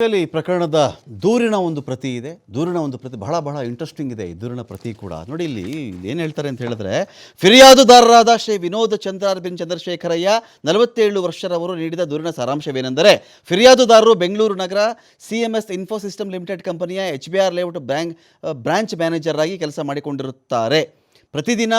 ಈ ಪ್ರಕರಣದ ದೂರಿನ ಒಂದು ಪ್ರತಿ ಇದೆ. ದೂರಿನ ಒಂದು ಪ್ರತಿ ಬಹಳ ಬಹಳ ಇಂಟ್ರೆಸ್ಟಿಂಗ್ ಇದೆ ಈ ದೂರಿನ ಪ್ರತಿ ಕೂಡ. ನೋಡಿ ಇಲ್ಲಿ ಏನು ಹೇಳ್ತಾರೆ ಅಂತ ಹೇಳಿದ್ರೆ, ಫಿರ್ಯಾದುದಾರರಾದ ಶ್ರೀ ವಿನೋದ್ ಚಂದ್ರಾರ್ ಬಿನ್ ಚಂದ್ರಶೇಖರಯ್ಯ ನಲವತ್ತೇಳು ವರ್ಷರವರು ನೀಡಿದ ದೂರಿನ ಸಾರಾಂಶವೇನೆಂದರೆ, ಫಿರ್ಯಾದುದಾರರು ಬೆಂಗಳೂರು ನಗರ C M S info system limited ಕಂಪನಿಯ H B R layout bank branch manager ಆಗಿ ಕೆಲಸ ಮಾಡಿಕೊಂಡಿರುತ್ತಾರೆ. ಪ್ರತಿದಿನ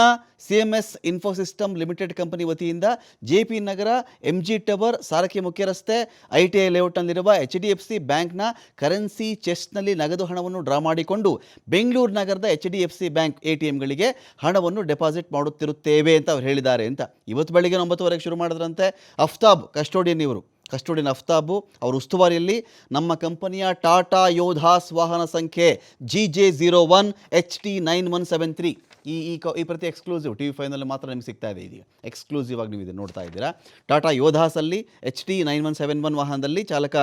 C M S info system limited company ವತಿಯಿಂದ J P Nagar, M G tower, Sarakki ಮುಖ್ಯ ರಸ್ತೆ, ಐ ಟಿ ಐ ಲೇಔಟ್ನಲ್ಲಿರುವ ಎಚ್ ಡಿ ಎಫ್ ಸಿ ಬ್ಯಾಂಕ್ನ ಕರೆನ್ಸಿ ಚೆಸ್ಟ್ನಲ್ಲಿ ನಗದು ಹಣವನ್ನು ಡ್ರಾ ಮಾಡಿಕೊಂಡು ಬೆಂಗಳೂರು ನಗರದ H D F C bank A T ಎಂಗಳಿಗೆ ಹಣವನ್ನು ಡೆಪಾಸಿಟ್ ಮಾಡುತ್ತಿರುತ್ತೇವೆ ಅಂತ ಅವ್ರು ಹೇಳಿದ್ದಾರೆ ಅಂತ. ಇವತ್ತು ಬೆಳಗ್ಗೆ ಒಂಬತ್ತುವರೆಗೆ ಶುರು ಮಾಡಿದ್ರಂತೆ ಅಫ್ತಾಬ್, ಕಸ್ಟೋಡಿಯನ್ ಇವರು. ಕಸ್ಟೋಡಿಯನ್ ಅಫ್ತಾಬು ಅವರ ಉಸ್ತುವಾರಿಯಲ್ಲಿ ನಮ್ಮ ಕಂಪನಿಯ ಟಾಟಾ ಯೋಧಾಸ್ ವಾಹನ ಸಂಖ್ಯೆ G J zero one H T nine one seven three. ಈ ಈ, ಕ, ಈ ಪ್ರತಿ ಎಕ್ಸ್ಕ್ಲೂಸಿವ್ ಟಿ ವಿ ಫೈನಲ್ಲಿ ಮಾತ್ರ ನಿಮ್ಗೆ ಸಿಗ್ತಾ ಇದೆ ಇದೀಗ. ಎಕ್ಸ್ಕ್ಲೂಸಿವ್ ಆಗಿ ನೀವು ಇದು ನೋಡ್ತಾ ಇದ್ದೀರಾ. Tata ಯೋಧಾಸಲ್ಲಿ, H T nine one seven one ವಾಹನದಲ್ಲಿ ಚಾಲಕ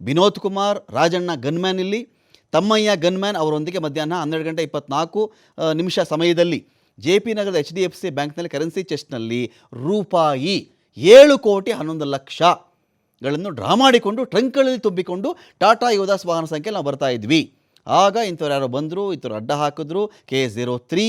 ವಿನೋದ್ ಕುಮಾರ್, ರಾಜಣ್ಣ ಗನ್ಮ್ಯಾನ್ ಇಲ್ಲಿ. ತಮ್ಮಯ್ಯ ಗನ್ಮ್ಯಾನ್ ಅವರೊಂದಿಗೆ ಮಧ್ಯಾಹ್ನ ಹನ್ನೆರಡು ಗಂಟೆ ಇಪ್ಪತ್ನಾಲ್ಕು ನಿಮಿಷ ಸಮಯದಲ್ಲಿ ಜೆ ಪಿ ನಗರದ ಎಚ್ ಡಿ ಎಫ್ ಸಿ ಬ್ಯಾಂಕ್ನಲ್ಲಿ ಕರೆನ್ಸಿ ಚೆಸ್ಟ್ನಲ್ಲಿ ರೂಪಾಯಿ ಏಳು ಕೋಟಿ ಹನ್ನೊಂದು ಲಕ್ಷ ಗಳನ್ನು ಡ್ರಾ ಮಾಡಿಕೊಂಡು ಟ್ರಂಕ್ಗಳಲ್ಲಿ ತುಂಬಿಕೊಂಡು ಟಾಟಾ ಯೋಧಾಸ್ ವಾಹನ ಸಂಖ್ಯೆ ನಾವು ಬರ್ತಾ ಇದ್ವಿ. ಆಗ ಇಂಥವ್ರು ಯಾರೋ ಬಂದರು, ಇಂಥವ್ರು ಅಡ್ಡ ಹಾಕಿದ್ರು K S zero three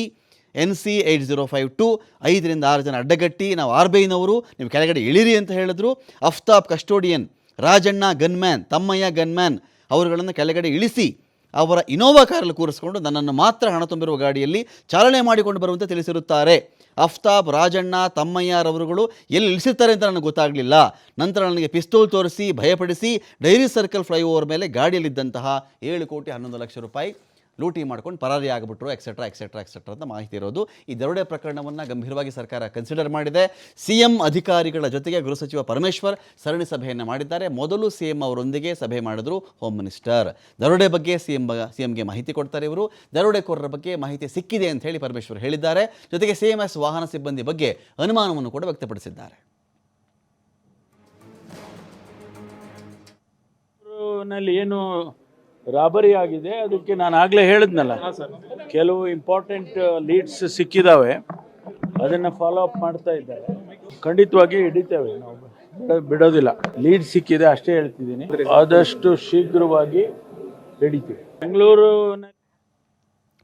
N C eight zero five two ಐದರಿಂದ ಆರು ಜನ ಅಡ್ಡಗಟ್ಟಿ, ನಾವು ಆರ್ ಬಿ ಐನವರು ನೀವು ಕೆಳಗಡೆ ಇಳಿರಿ ಅಂತ ಹೇಳಿದ್ರು. Aftab custodian, Rajanna gunman, Thammaiah gunman, ಅವರುಗಳನ್ನು ಕೆಳಗಡೆ ಇಳಿಸಿ ಅವರ ಇನೋವಾ ಕಾರಲ್ಲಿ ಕೂರಿಸಿಕೊಂಡು ನನ್ನನ್ನು ಮಾತ್ರ ಹಣ ತುಂಬಿರುವ ಗಾಡಿಯಲ್ಲಿ ಚಾಲನೆ ಮಾಡಿಕೊಂಡು ಬರುವಂತೆ ತಿಳಿಸಿರುತ್ತಾರೆ. ಅಫ್ತಾಬ್, ರಾಜಣ್ಣ ತಮ್ಮಯ್ಯರವರುಗಳು ಎಲ್ಲಿ ಇಳಿಸಿರ್ತಾರೆ ಅಂತ ನನಗೆ ಗೊತ್ತಾಗಲಿಲ್ಲ. ನಂತರ ನನಗೆ ಪಿಸ್ತೂಲ್ ತೋರಿಸಿ, ಭಯಪಡಿಸಿ, ಡೈರಿ ಸರ್ಕಲ್ ಫ್ಲೈಓವರ್ ಮೇಲೆ ಗಾಡಿಯಲ್ಲಿದ್ದಂತಹ ಏಳು ಕೋಟಿ ಹನ್ನೊಂದು ಲಕ್ಷ ರೂಪಾಯಿ ಲೂಟಿ ಮಾಡ್ಕೊಂಡು ಪರಾರಿ ಆಗಿಬಿಟ್ರು ಎಕ್ಸೆಟ್ರಾ ಎಕ್ಸೆಟ್ರಾ ಎಕ್ಸೆಟ್ರಾ ಅಂತ ಮಾಹಿತಿ ಇರೋದು. ಈ ದರೋಡೆ ಪ್ರಕರಣವನ್ನು ಗಂಭೀರವಾಗಿ ಸರ್ಕಾರ ಕನ್ಸಿಡರ್ ಮಾಡಿದೆ. ಸಿ ಎಂ ಅಧಿಕಾರಿಗಳ ಜೊತೆಗೆ ಗೃಹ ಸಚಿವ ಪರಮೇಶ್ವರ್ ಸರಣಿ ಸಭೆಯನ್ನು ಮಾಡಿದ್ದಾರೆ. ಮೊದಲು ಸಿ ಎಂ ಅವರೊಂದಿಗೆ ಸಭೆ ಮಾಡಿದ್ರು ಹೋಮ್ ಮಿನಿಸ್ಟರ್ ದರೋಡೆ ಬಗ್ಗೆ ಸಿ ಎಂ ಸಿ ಎಂಗೆ ಮಾಹಿತಿ ಕೊಡ್ತಾರೆ ಇವರು. ದರೋಡೆಕೋರರ ಬಗ್ಗೆ ಮಾಹಿತಿ ಸಿಕ್ಕಿದೆ ಅಂತ ಹೇಳಿ ಪರಮೇಶ್ವರ್ ಹೇಳಿದ್ದಾರೆ. ಜೊತೆಗೆ ಸಿ ಎಂ ಎಸ್ ವಾಹನ ಸಿಬ್ಬಂದಿ ಬಗ್ಗೆ ಅನುಮಾನವನ್ನು ಕೂಡ ವ್ಯಕ್ತಪಡಿಸಿದ್ದಾರೆ. ಏನು ರಾಬರಿ ಆಗಿದೆ ಅದಕ್ಕೆ ನಾನು ಆಗಲೇ ಹೇಳಿದ್ನಲ್ಲ. ಕೆಲವು ಇಂಪಾರ್ಟೆಂಟ್ ಲೀಡ್ಸ್ ಸಿಕ್ಕಿದಾವೆ. ಅದನ್ನ ಫಾಲೋ ಅಪ್ ಮಾಡ್ತಾ ಇದ್ದಾರೆ. ಖಂಡಿತವಾಗಿ ಹಿಡಿತೇವೆ ನಾವು. ಬಿಡೋದಿಲ್ಲ. ಲೀಡ್ ಸಿಕ್ಕಿದೆ ಅಷ್ಟೇ ಹೇಳ್ತಿದ್ದೀನಿ. ಆದಷ್ಟು ಶೀಘ್ರವಾಗಿ ಹಿಡಿತೀವಿ. ಬೆಂಗಳೂರು